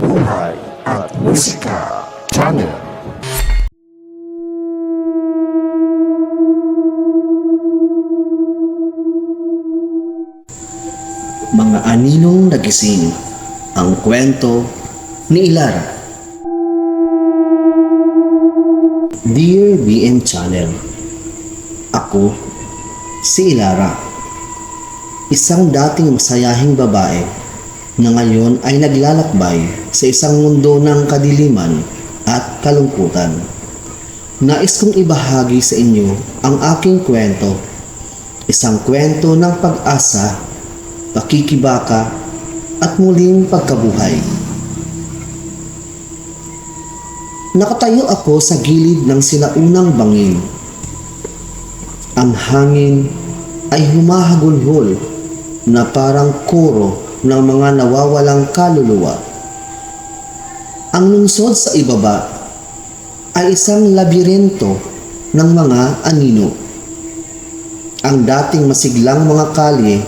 Buhay at Musika Channel. Mga aninong nagising ang kwento ni Ilara. Dear BM Channel, Ako, si Ilara. Isang dating masayahing babae na ngayon ay naglalakbay sa isang mundo ng kadiliman at kalungkutan. Nais kong ibahagi sa inyo ang aking kwento. Isang kwento ng pag-asa pakikibaka at muling pagkabuhay. Nakatayo ako sa gilid ng sinaunang bangin. Ang hangin ay humahagulhol na parang koro ng mga nawawalang kaluluwa. Ang lungsod sa ibaba ay isang labirinto ng mga anino. Ang dating masiglang mga kalye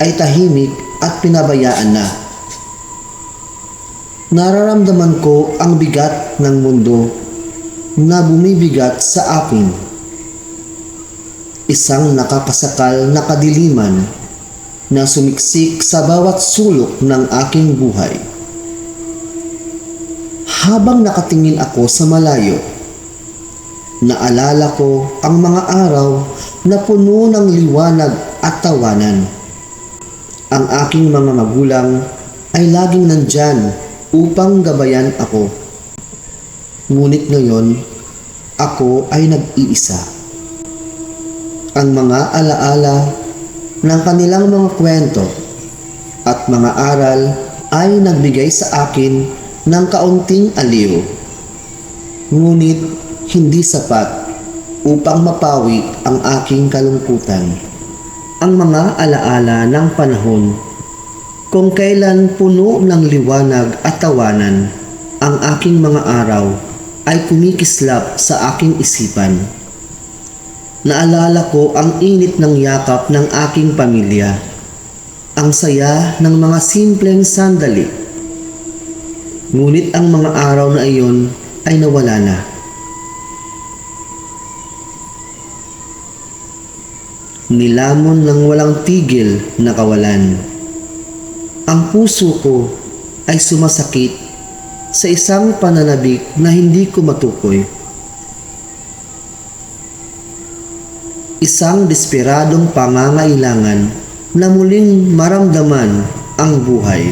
ay tahimik at pinabayaan na. Nararamdaman ko ang bigat ng mundo na bumibigat sa akin. Isang nakapasakal na kadiliman na sumiksik sa bawat sulok ng aking buhay. Habang nakatingin ako sa malayo, naalala ko ang mga araw na puno ng liwanag at tawanan ang aking mga magulang ay laging nandyan upang gabayan ako. Ngunit ngayon, ako ay nag-iisa. Ang mga alaala ng kanilang mga kwento at mga aral ay nagbigay sa akin ng kaunting aliw. Ngunit hindi sapat upang mapawi ang aking kalungkutan ang mga alaala ng panahon kung kailan puno ng liwanag at tawanan ang aking mga araw ay kumikislap sa aking isipan. Naalala ko ang init ng yakap ng aking pamilya, ang saya ng mga simpleng sandali. Ngunit ang mga araw na iyon ay nawala na. nilamon ng walang tigil na kawalan. Ang puso ko ay sumasakit sa isang pananabik na hindi ko matukoy. Isang desperadong pangangailangan na muling maramdaman ang buhay.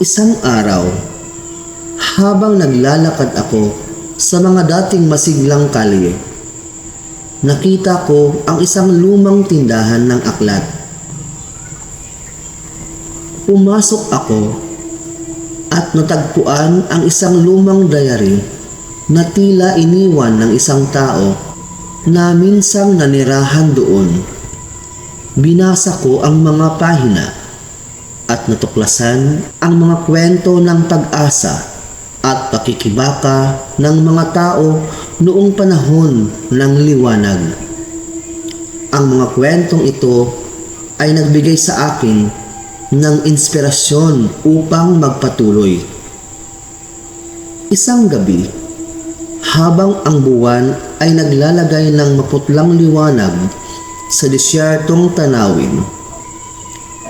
Isang araw, habang naglalakad ako sa mga dating masiglang kalye, nakita ko ang isang lumang tindahan ng aklat. Pumasok ako at natagpuan ang isang lumang diary na tila iniwan ng isang tao na minsang nanirahan doon. Binasa ko ang mga pahina at natuklasan ang mga kwento ng pag-asa at pakikibaka ng mga tao noong panahon ng liwanag. Ang mga kwentong ito ay nagbigay sa akin ng inspirasyon upang magpatuloy. Isang gabi, habang ang buwan ay naglalagay ng maputlang liwanag sa disyertong tanawin,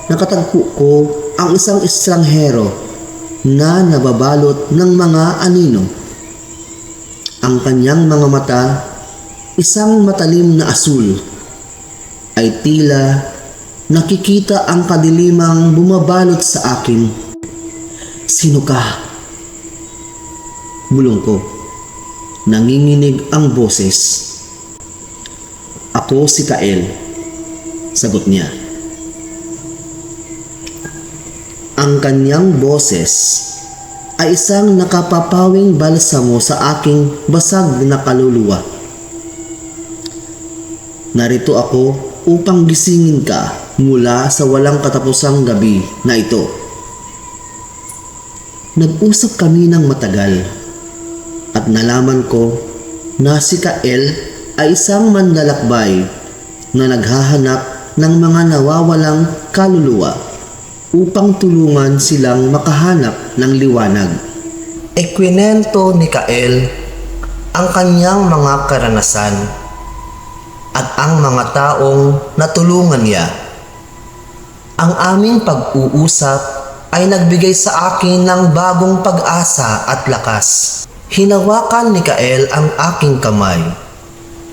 nakatagpo ko ang isang estranghero na nababalot ng mga anino. Ang kanyang mga mata, isang matalim na asul, ay tila nakikita ang kadilimang bumabalot sa akin. Sino ka? Bulong ko. Nanginginig ang boses. Ako si Kael. Sagot niya. Ang kanyang boses ay isang nakapapawing balsamo sa aking basag na kaluluwa. Narito ako upang gisingin ka mula sa walang katapusang gabi na ito. Nag-usap kami ng matagal at nalaman ko na si Kael ay isang mandalakbay na naghahanap ng mga nawawalang kaluluwa. upang tulungan silang makahanap ng liwanag. Ekwinento ni Kael ang kanyang mga karanasan at ang mga taong natulungan niya. Ang aming pag-uusap ay nagbigay sa akin ng bagong pag-asa at lakas. Hinawakan ni Kael ang aking kamay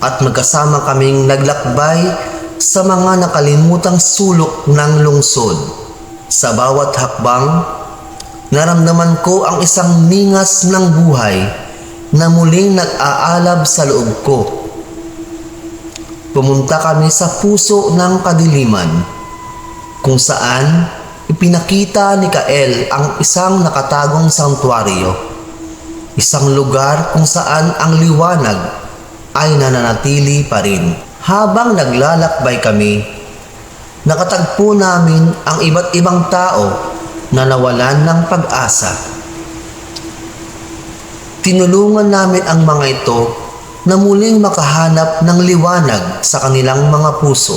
at magkasama kaming naglakbay sa mga nakalimutang sulok ng lungsod. Sa bawat hakbang, naramdaman ko ang isang ningas ng buhay na muling nag-aalab sa loob ko. Pumunta kami sa puso ng kadiliman kung saan ipinakita ni Kael ang isang nakatagong santuario. Isang lugar kung saan ang liwanag ay nananatili pa rin. Habang naglalakbay kami, nakatagpo namin ang iba't ibang tao na nawalan ng pag-asa. Tinulungan namin ang mga ito na muling makahanap ng liwanag sa kanilang mga puso.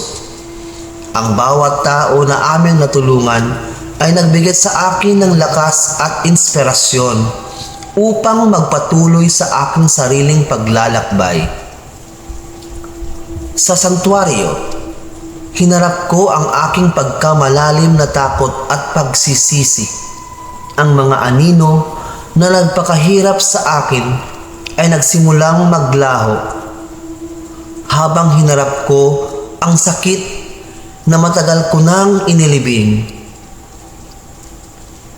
Ang bawat tao na aming natulungan ay nagbigay sa akin ng lakas at inspirasyon upang magpatuloy sa aking sariling paglalakbay. Sa santuario, hinarap ko ang aking pagkamalalim na takot at pagsisisi. Ang mga anino na nagpakahirap sa akin ay nagsimulang maglaho. Habang hinarap ko ang sakit na matagal ko nang inilibing,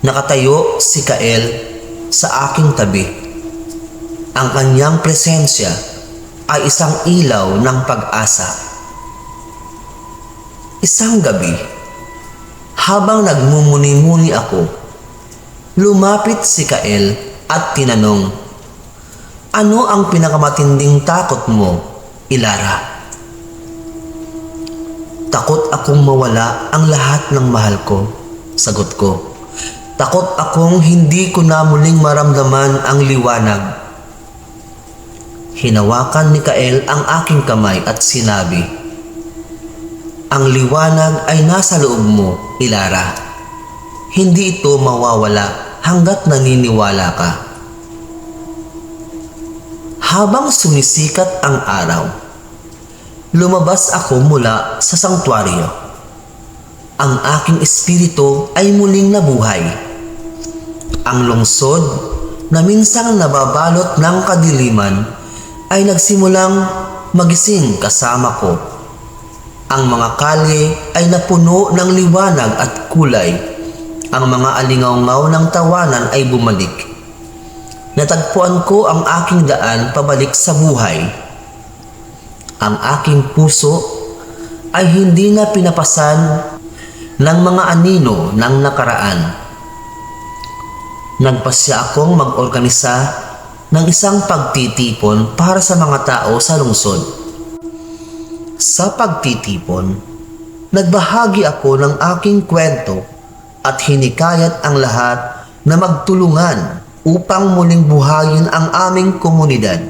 nakatayo si Kael sa aking tabi. Ang kanyang presensya ay isang ilaw ng pag-asa. Isang gabi, habang nagmumuni-muni ako, lumapit si Kael at tinanong, Ano ang pinakamatinding takot mo, Ilara? Takot akong mawala ang lahat ng mahal ko, sagot ko. Takot akong hindi ko na muling maramdaman ang liwanag. Hinawakan ni Kael ang aking kamay at sinabi, Ang liwanag ay nasa loob mo, Ilara. Hindi ito mawawala hanggat naniniwala ka. Habang sumisikat ang araw, lumabas ako mula sa sanktuaryo. Ang aking espiritu ay muling nabuhay. Ang lungsod na minsang nababalot ng kadiliman ay nagsimulang magising kasama ko. Ang mga kalye ay napuno ng liwanag at kulay. Ang mga alingaw-ngaw ng tawanan ay bumalik. Natagpuan ko ang aking daan pabalik sa buhay. Ang aking puso ay hindi na pinapasan ng mga anino ng nakaraan. Nagpasya akong mag-organisa ng isang pagtitipon para sa mga tao sa lungsod. Sa pagtitipon, nagbahagi ako ng aking kwento at hinikayat ang lahat na magtulungan upang muling buhayin ang aming komunidad.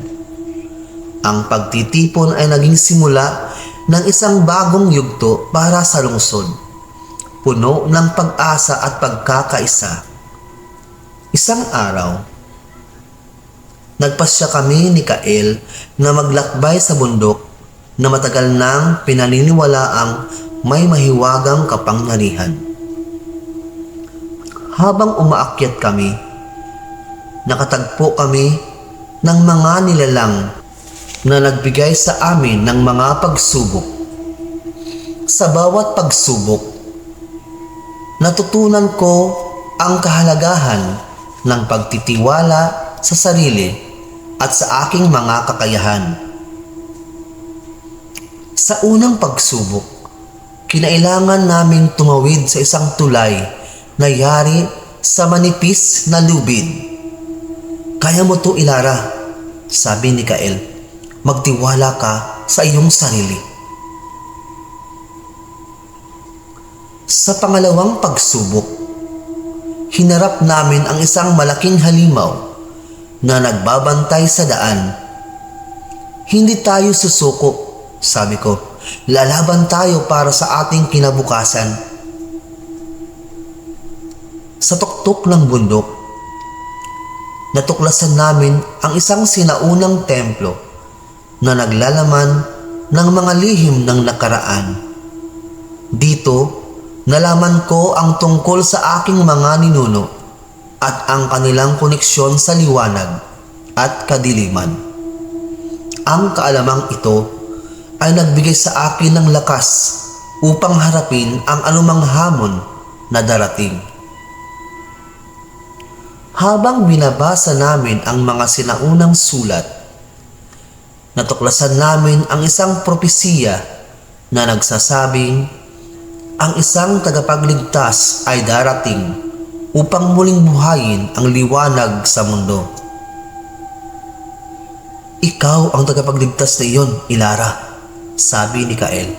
Ang pagtitipon ay naging simula ng isang bagong yugto para sa lungsod, puno ng pag-asa at pagkakaisa. Isang araw, nagpasya kami ni Kael na maglakbay sa bundok na matagal nang pinaniniwalaang may mahiwagang kapangyarihan. Habang umaakyat kami, nakatagpo kami ng mga nilalang na nagbigay sa amin ng mga pagsubok. Sa bawat pagsubok, natutunan ko ang kahalagahan ng pagtitiwala sa sarili at sa aking mga kakayahan. Sa unang pagsubok, kinailangan naming tumawid sa isang tulay na yari sa manipis na lubid. Kaya mo to Ilara, sabi ni Kael. Magtiwala ka sa iyong sarili. Sa pangalawang pagsubok, hinarap namin ang isang malaking halimaw na nagbabantay sa daan. Hindi tayo susuko, sabi ko. Lalaban tayo para sa ating kinabukasan. Sa tuktok ng bundok, natuklasan namin ang isang sinaunang templo na naglalaman ng mga lihim ng nakaraan. Dito, nalaman ko ang tungkol sa aking mga ninuno at ang kanilang koneksyon sa liwanag at kadiliman. Ang kaalamang ito ay nagbigay sa akin ng lakas upang harapin ang anumang hamon na darating. Habang binabasa namin ang mga sinaunang sulat, natuklasan namin ang isang propesiya na nagsasabing ang isang tagapagligtas ay darating upang muling buhayin ang liwanag sa mundo. Ikaw ang tagapagligtas na iyon, Ilara, sabi ni Kael.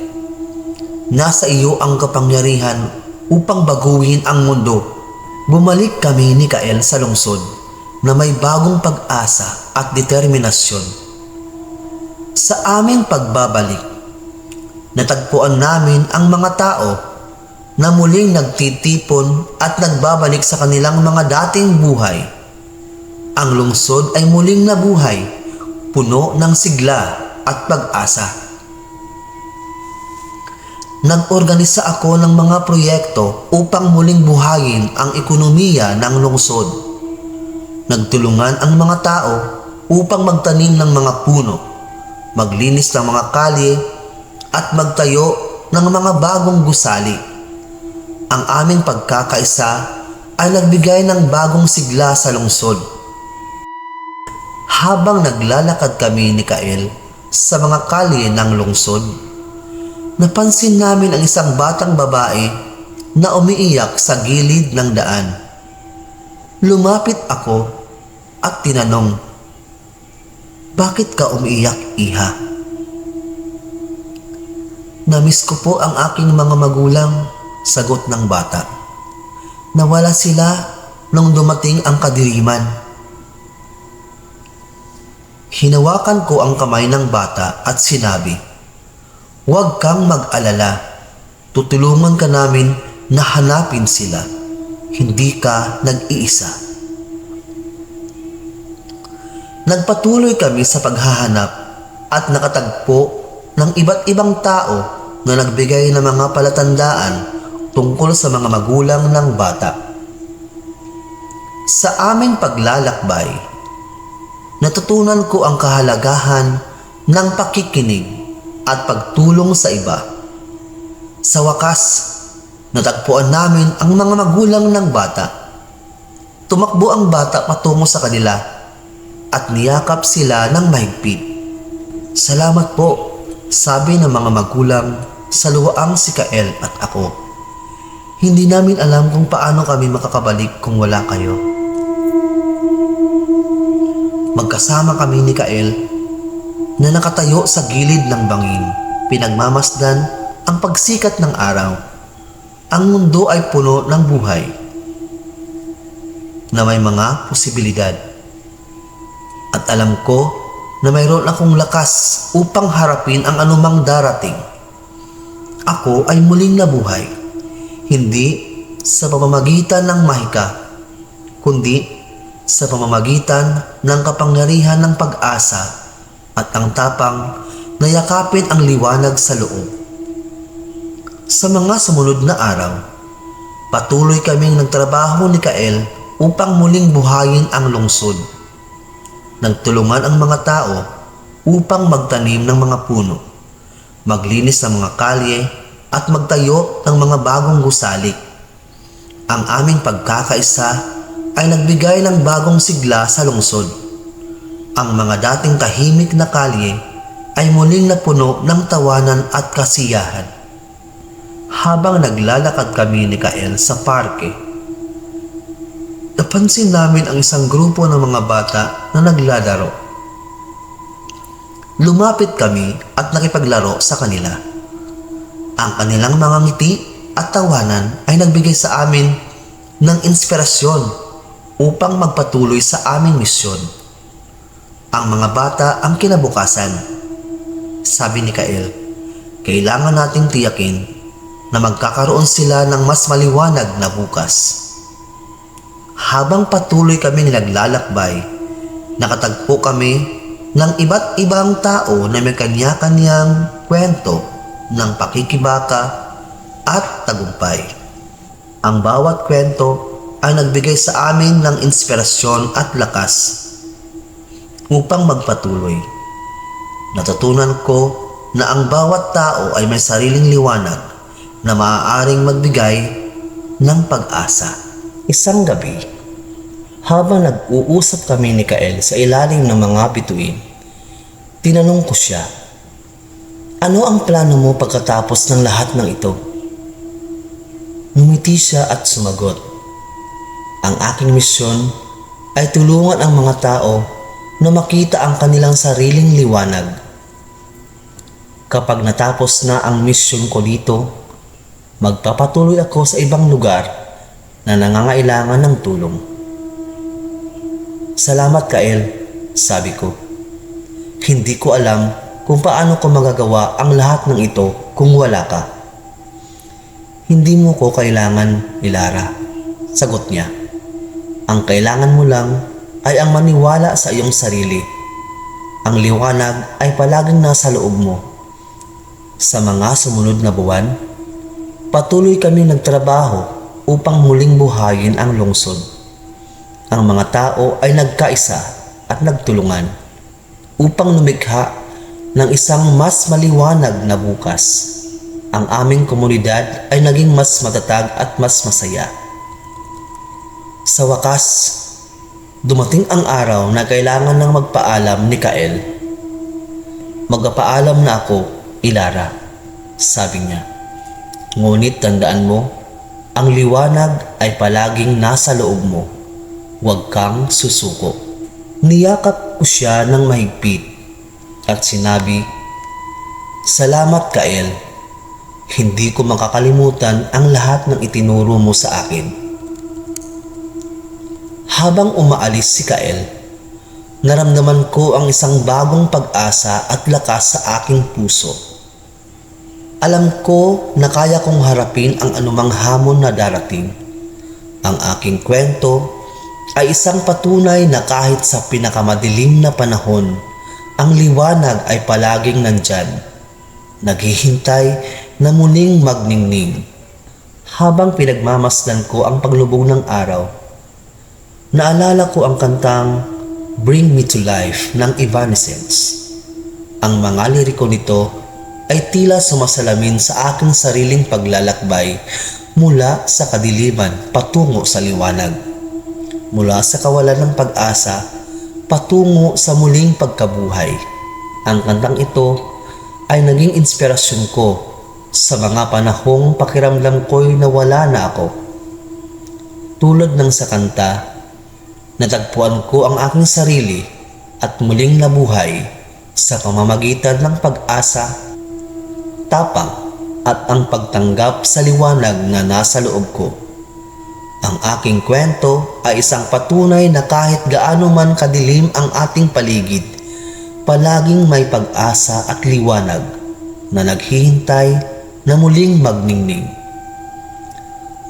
Nasa iyo ang kapangyarihan upang baguhin ang mundo. Bumalik kami ni Kael sa lungsod na may bagong pag-asa at determinasyon. Sa aming pagbabalik, natagpuan namin ang mga tao na muling nagtitipon at nagbabalik sa kanilang mga dating buhay. Ang lungsod ay muling nabuhay, puno ng sigla at pag-asa. Nag-organisa ako ng mga proyekto upang muling buhayin ang ekonomiya ng lungsod. Nagtulungan ang mga tao upang magtanim ng mga puno, maglinis ng mga kalye at magtayo ng mga bagong gusali. Ang aming pagkakaisa ay nagbigay ng bagong sigla sa lungsod. Habang naglalakad kami ni Kael sa mga kalye ng lungsod, napansin namin ang isang batang babae na umiiyak sa gilid ng daan. Lumapit ako at tinanong, Bakit ka umiiyak, iha? Namiss ko po ang aking mga magulang, sagot ng bata. Nawala sila nung dumating ang kadiriman. Hinawakan ko ang kamay ng bata at sinabi, Huwag kang mag-alala. Tutulungan ka namin na hanapin sila. Hindi ka nag-iisa. Nagpatuloy kami sa paghahanap at nakatagpo ng iba't ibang tao na nagbigay ng mga palatandaan tungkol sa mga magulang ng bata. Sa aming paglalakbay, natutunan ko ang kahalagahan ng pakikinig at pagtulong sa iba. Sa wakas, natagpuan namin ang mga magulang ng bata. Tumakbo ang bata patungo sa kanila at niyakap sila ng mahigpit. Salamat po, sabi ng mga magulang sa luwaang si Kael at ako. Hindi namin alam kung paano kami makakabalik kung wala kayo. Magkasama kami ni Kael na nakatayo sa gilid ng bangin. Pinagmamasdan ang pagsikat ng araw. Ang mundo ay puno ng buhay na may mga posibilidad. At alam ko na mayroon akong lakas upang harapin ang anumang darating. Ako ay muling nabuhay, hindi sa pamamagitan ng mahika, kundi sa pamamagitan ng kapangyarihan ng pag-asa at ang tapang na yakapin ang liwanag sa loob. Sa mga sumunod na araw, patuloy kaming nagtrabaho ni Kael upang muling buhayin ang lungsod. Nagtulungan ang mga tao upang magtanim ng mga puno, maglinis ng mga kalye at magtayo ng mga bagong gusali. Ang aming pagkakaisa ay nagbigay ng bagong sigla sa lungsod. Ang mga dating tahimik na kalye ay muling napuno ng tawanan at kasiyahan. Habang naglalakad kami ni Kael sa parke, napansin namin ang isang grupo ng mga bata na naglalaro. Lumapit kami at nakipaglaro sa kanila. Ang kanilang mga ngiti at tawanan ay nagbigay sa amin ng inspirasyon upang magpatuloy sa aming misyon. Ang mga bata ang kinabukasan. Sabi ni Kael, kailangan nating tiyakin na magkakaroon sila ng mas maliwanag na bukas. Habang patuloy kami naglalakbay, nakatagpo kami ng iba't ibang tao na may kanya-kanyang kwento ng pakikibaka at tagumpay. Ang bawat kwento ay nagbigay sa amin ng inspirasyon at lakas upang magpatuloy. Natutunan ko na ang bawat tao ay may sariling liwanag na maaaring magbigay ng pag-asa. Isang gabi, habang nag-uusap kami ni Kael sa ilalim ng mga bituin, tinanong ko siya, Ano ang plano mo pagkatapos ng lahat ng ito? Ngumiti siya at sumagot, Ang aking misyon ay tulungan ang mga tao na makita ang kanilang sariling liwanag. Kapag natapos na ang misyon ko dito, magpapatuloy ako sa ibang lugar na nangangailangan ng tulong. Salamat Kael, sabi ko. Hindi ko alam kung paano ko magagawa ang lahat ng ito kung wala ka. Hindi mo ko kailangan, Ilara. Sagot niya. Ang kailangan mo lang ay ang maniwala sa iyong sarili. Ang liwanag ay palaging nasa loob mo. Sa mga sumunod na buwan, patuloy kami nagtrabaho upang muling buhayin ang lungsod. Ang mga tao ay nagkaisa at nagtulungan upang lumikha ng isang mas maliwanag na bukas. Ang aming komunidad ay naging mas matatag at mas masaya. Sa wakas, dumating ang araw na kailangan ng magpaalam ni Kael. Magpapaalam na ako, Ilara, sabi niya. Ngunit tandaan mo, ang liwanag ay palaging nasa loob mo. Huwag kang susuko. Niyakap ko siya ng mahigpit at sinabi, Salamat Kael. Hindi ko makakalimutan ang lahat ng itinuro mo sa akin. Habang umaalis si Kael, naramdaman ko ang isang bagong pag-asa at lakas sa aking puso. Alam ko na kaya kong harapin ang anumang hamon na darating. Ang aking kwento ay isang patunay na kahit sa pinakamadilim na panahon, ang liwanag ay palaging nandyan, naghihintay na muling magningning. Habang pinagmamasdan ko ang paglubog ng araw, naalala ko ang kantang Bring Me to Life ng Evanescence. Ang mga liriko nito ay tila sumasalamin sa aking sariling paglalakbay mula sa kadiliman patungo sa liwanag. Mula sa kawalan ng pag-asa patungo sa muling pagkabuhay. Ang kantang ito ay naging inspirasyon ko sa mga panahong pakiramdam ko'y nawala na ako. Tulad ng sa kanta, natagpuan ko ang aking sarili at muling nabuhay sa pamamagitan ng pag-asa, tapang at ang pagtanggap sa liwanag na nasa loob ko. Ang aking kwento ay isang patunay na kahit gaano man kadilim ang ating paligid, palaging may pag-asa at liwanag na naghihintay na muling magningning.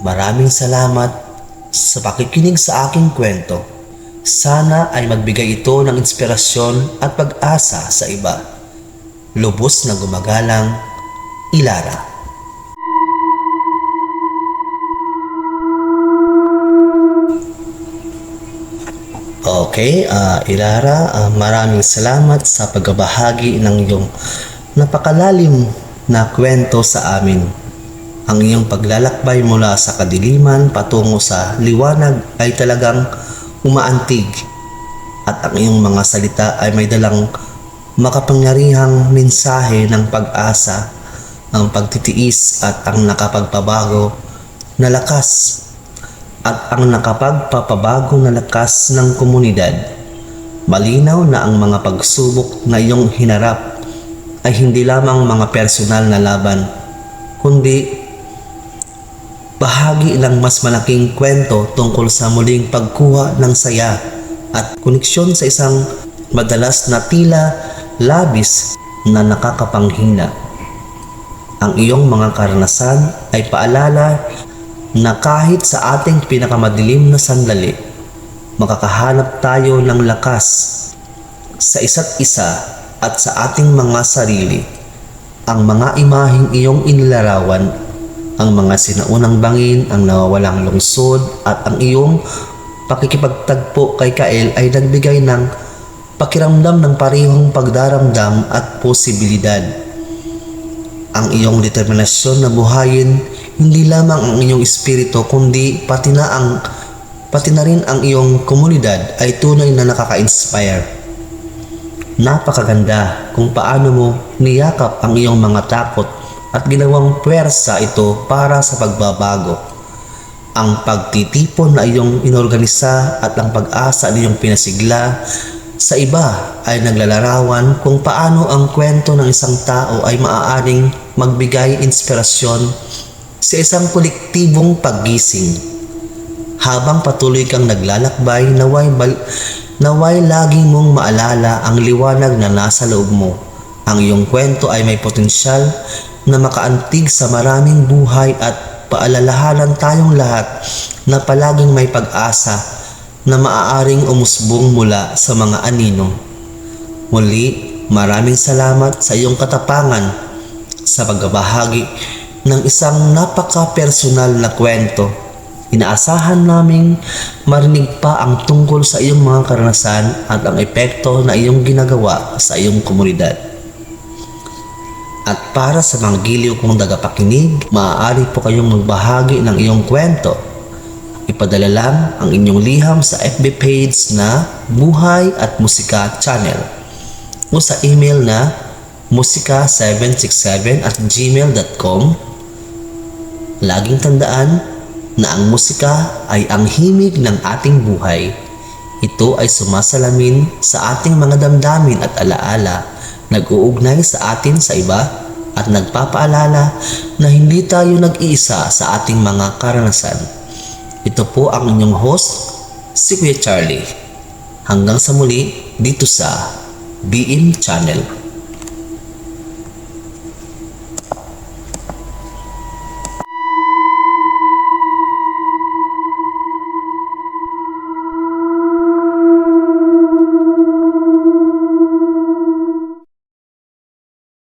Maraming salamat sa pakikinig sa aking kwento. Sana ay magbigay ito ng inspirasyon at pag-asa sa iba. Lubos na gumagalang, Ilara. Okay, ah Ilara, ah, maraming salamat sa pagbabahagi ng iyong napakalalim na kwento sa amin. Ang iyong paglalakbay mula sa kadiliman patungo sa liwanag ay talagang umaantig at ang iyong mga salita ay may dalang makapangyarihang mensahe ng pag-asa, ang pagtitiis at ang nakapagpabago na lakas at ang nakapagpapabago na lakas ng komunidad. Malinaw na ang mga pagsubok na iyong hinarap ay hindi lamang mga personal na laban, kundi bahagi ng mas malaking kwento tungkol sa muling pagkuha ng saya at koneksyon sa isang madalas na tila labis na nakakapanghina. Ang iyong mga karanasan ay paalala na kahit sa ating pinakamadilim na sandali, makakahanap tayo ng lakas sa isa't isa at sa ating mga sarili. Ang mga imaheng iyong inilarawan, ang mga sinaunang bangin, ang nawawalang lungsod at ang iyong pakikipagtagpo kay Kael ay nagbigay ng pakiramdam ng parehong pagdaramdam at posibilidad. Ang iyong determinasyon na buhayin hindi lamang ang inyong espiritu kundi pati na ang pati na rin ang iyong komunidad ay tunay na nakaka-inspire. Napakaganda kung paano mo niyakap ang iyong mga takot at ginawang puwersa ito para sa pagbabago. Ang pagtitipon na iyong inorganisa at ang pag-asa na iyong pinasigla sa iba ay naglalarawan kung paano ang kwento ng isang tao ay maaaring magbigay inspirasyon sa isang kolektibong paggising. Habang patuloy kang naglalakbay, naway, bal- naway laging mong maalala ang liwanag na nasa loob mo. Ang iyong kwento ay may potensyal na makaantig sa maraming buhay at paalalahanan tayong lahat na palaging may pag-asa na maaaring umusbong mula sa mga anino. Muli, maraming salamat sa iyong katapangan sa pagbabahagi ng isang napaka-personal na kwento. Inaasahan naming marinig pa ang tungkol sa iyong mga karanasan at ang epekto na iyong ginagawa sa iyong komunidad. At para sa mga giliw kong dagapakinig, maaari po kayong magbahagi ng iyong kwento. Ipadala lang ang inyong liham sa FB page na Buhay at Musika Channel o sa email na musika767 at gmail.com Laging tandaan na ang musika ay ang himig ng ating buhay. Ito ay sumasalamin sa ating mga damdamin at alaala, nag-uugnay sa atin sa iba at nagpapaalala na hindi tayo nag-iisa sa ating mga karanasan. Ito po ang inyong host, si Kuya Charlie. Hanggang sa muli dito sa BM Channel.